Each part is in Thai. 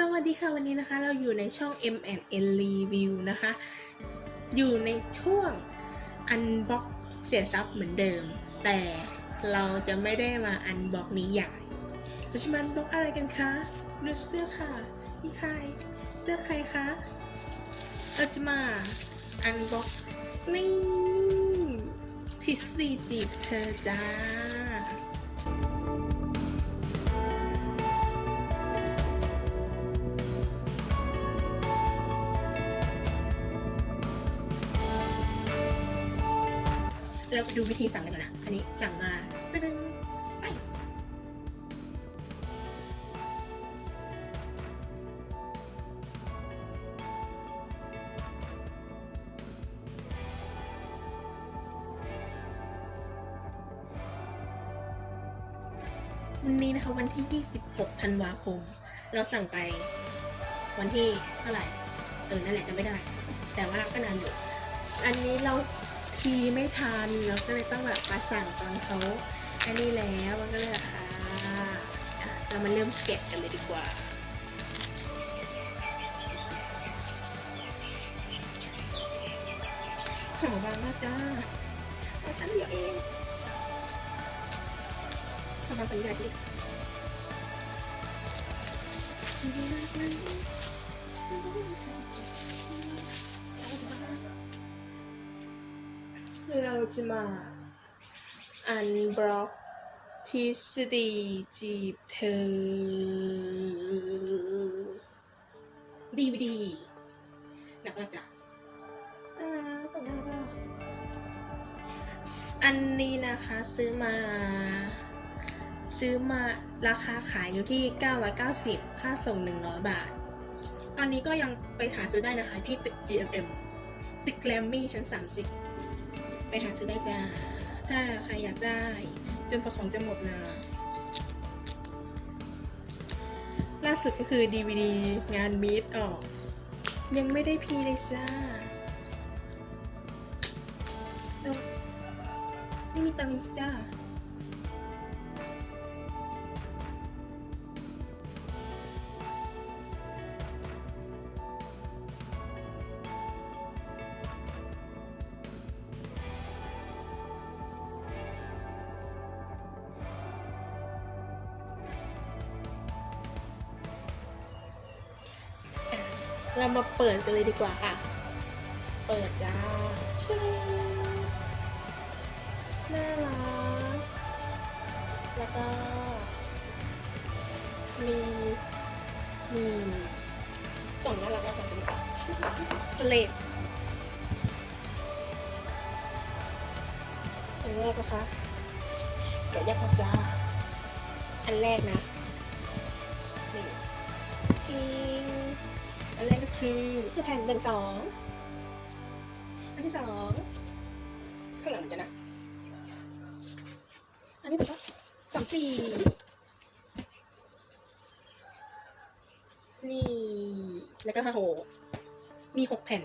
สวัสดีค่ะวันนี้นะคะเราอยู่ในช่อง M N Review นะคะ อยู่ในช่วง Unbox เสียทรัพย์เหมือนเดิม แต่เราจะไม่ได้มา Unbox นิยายเราจะมา Unbox อะไรกันคะดูเสื้อค่ะนี่ใครเสื้อใครคะเราจะมา Unbox นี่ทิสตีจีบเธอจ้า เราไปดูวิธีสั่งกันก่อนนะ อันนี้สั่งมาตึ้งไปวันนี้นะคะวันที่ 26 ธันวาคม เราสั่งไปวันที่เท่าไหร่ เออ นั่นแหละจะไม่ได้ แต่ว่าก็นานอยู่ อันนี้เรา ทีไม่ทันเราก็เลยต้องแบบมาสั่งตอนเขาอันนี้แล้วมันก็เลยอ่าอะเรามาเริ่มแกะกันเลยดีกว่าหอมบางมากจ้าเอาฉันเดียวเองสบายไปเลย เราจะมาอันบล็อกทฤษฎีจีบเธอ ดีดีหนักมากจ้ะน่ารักตรงนั้นแล้วก็อันนี้นะคะซื้อมา ซื้อมาราคาขายอยู่ที่ 990 ค่าส่ง 100 บาท ตอนนี้ก็ยังไปหาซื้อได้นะคะที่ตึก GMM ตึกแกรมมี่ชั้น 30 ไปหาซื้อได้จ้า ถ้าใครอยากได้ จนกว่าของจะหมดนะล่าสุดก็คือ DVD งานมีดออก ยังไม่ได้พีเลยจ้าเอ้าไม่มีตังค์จ้า เรามาเปิดกันเลยดีกว่าค่ะ เปิดจ้าชิน่ารัก แล้วก็ มีมีกล่องน่ารักมากกว่านี้ค่ะสเลดอันแรกนะคะเดี๋ยวแยกออกจ้าอันแรกนะ คือคือแผ่นหนึ่งสองอันที่สองข้างหลังมันจะนะ อันนี้เป็นว่าสามสี่นี่ แล้วก็ห้าหกมีหกแผ่น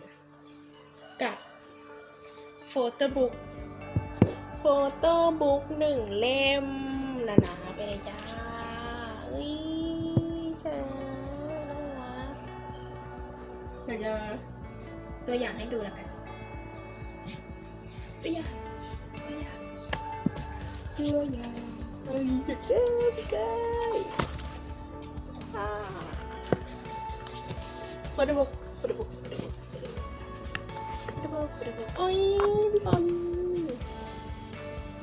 กับโฟโต้บุ๊กโฟโต้บุ๊กหนึ่งเล่มหนาๆไปเลยจ้า เอ้ยเชิญน่ารักเดี๋ยวจะตัวอย่างให้ดูแล้วกัน ตัวอย่าง ตัวอย่าง ตัวอย่างเอ้ยจะเจอพี่กายอ่าฟอดบุกฟอดบุกฟอดบุกฟอดบุกฟอดบุกโอ้ยพี่บอล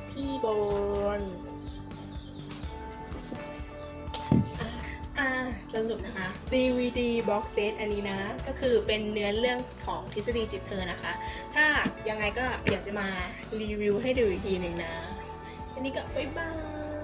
พี่บอล สรุปนะคะ DVD box set อันนี้นะ ก็คือเป็นเนื้อเรื่องของทฤษฎีจิตเธอนะคะ ถ้ายังไงก็เดี๋ยวจะมารีวิวให้ดูอีกทีหนึ่งนะ อันนี้ก็บ๊ายบาย